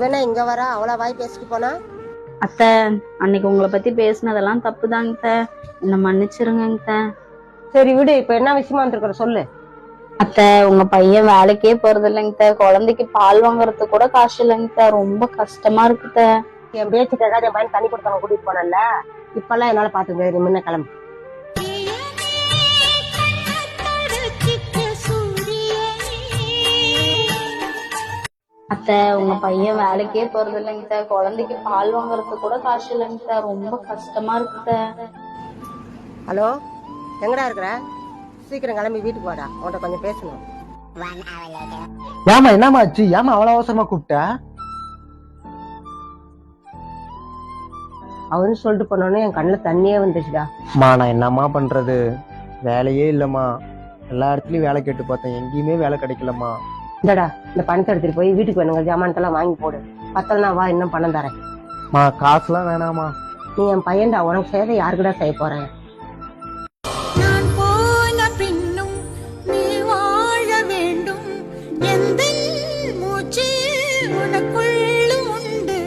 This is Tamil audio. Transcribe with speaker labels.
Speaker 1: இவனா இங்க வரா அவ்வளோ வாய் பேசிட்டு போனா?
Speaker 2: அத்தை அன்னைக்கு உங்களை பத்தி பேசினதெல்லாம் தப்புதாங்க அத்தை. என்ன மன்னிச்சிருங்க
Speaker 1: சரி விடு இப்ப என்ன விஷயமா வந்திருக்கிற சொல்லு.
Speaker 2: அத்தை உங்க பையன் வேலைக்கே போறது இல்லைங்க குழந்தைக்கு பால் வாங்குறதுக்கு கூட காசு இல்லைங்க ரொம்ப கஷ்டமா இருக்கு அத்தை.
Speaker 1: என் பேச்சு கேட்காத என் பையன் தண்ணி கொடுத்தவங்க கூட்டிட்டு போனல இப்பெல்லாம் என்னால பாத்துக்க முன்ன கிளம்பு.
Speaker 2: அத்தை உங்க பையன் வேலைக்கே போறது இல்லைங்க குழந்தைக்கு பால் வாங்குறதுக்கு கூட காசு இல்லைங்க ரொம்ப கஷ்டமா இருக்கு
Speaker 1: ஹலோ எங்கடா இருக்கிற? சீக்கிரம் கிளம்பி வீட்டுக்கு வாடா. உன்கிட்ட கொஞ்சம் பேசணும்.
Speaker 3: ஏமா என்னம்மா ஆச்சு? ஏமா அவ்வளவு அவசரமா கூப்பிட்ட?
Speaker 1: அவரு சொல்லிட்டு போனோன்னே என் கண்ணுல தண்ணியே வந்துச்சுடா.
Speaker 3: அம்மா நான் என்னம்மா பண்றது? வேலையே இல்லம்மா. எல்லா இடத்துலயும் வேலை கேட்டு பார்த்தேன். எங்கேயுமே வேலை கிடைக்கலம்மா.
Speaker 1: இந்தடா இந்த பணத்தை எடுத்துட்டு போய் வீட்டுக்கு வேணுங்க ஜாமான்த்தெல்லாம் வாங்கி போடு. பத்தலனா வா இன்னும் பணம் தரேன்.
Speaker 3: மா காசுலாம் வேணாமா?
Speaker 1: நீ என் பையன்டா உனக்கு சேவை யாருக்குடா செய்ய போறேன் உண்டு.